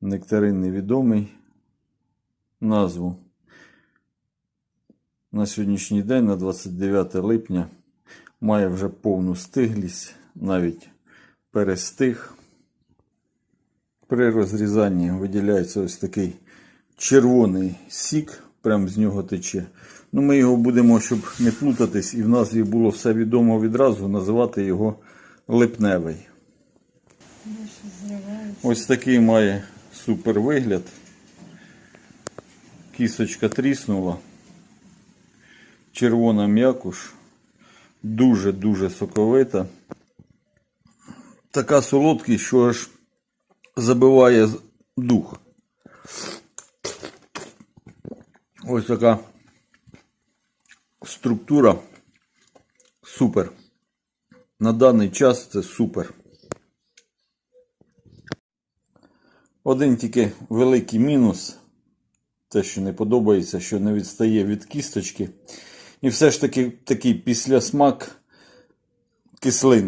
Нектарин невідомий. Назву. На сьогоднішній день, на 29 липня, має вже повну стиглість, навіть перестиг. При розрізанні виділяється ось такий червоний сік, прям з нього тече. Ну, ми його будемо, щоб не плутатись, і в назві було все відомо відразу, називати його липневий. Ось такий має супер вигляд. Кісточка тріснула. Червона м'якуш. Дуже-дуже соковита. Така солодкість, що аж забиває дух. Ось така структура. Супер. На даний час це супер. Один тільки великий мінус. Те, що не подобається, що не відстає від кісточки. І все ж таки такий післясмак кислин.